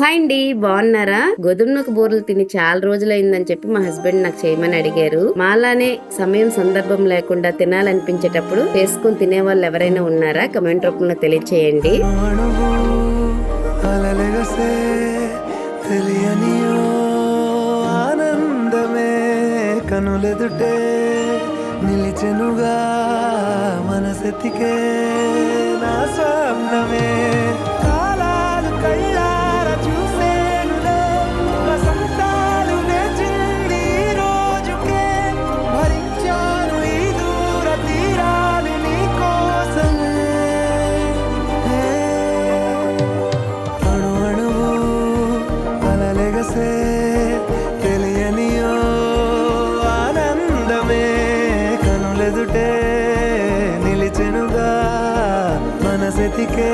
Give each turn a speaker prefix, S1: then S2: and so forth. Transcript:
S1: Hi అండి బాగున్నారా? గోధుమ నూక బూరెలు తిని చాలా రోజులైందని చెప్పి మా హస్బెండ్ నాకు చేయమని అడిగారు. మాలానే సమయం సందర్భం లేకుండా తినాలనిపించేటప్పుడు చేసుకుని తినే వాళ్ళు ఎవరైనా ఉన్నారా? కమెంట్ రూపంలో తెలియచేయండి.
S2: ఆనందమే కనులెదుటే నిలిచెనుగా మనసెతికే నా ఎదుటే నిలిచెనుగా మనసెతికే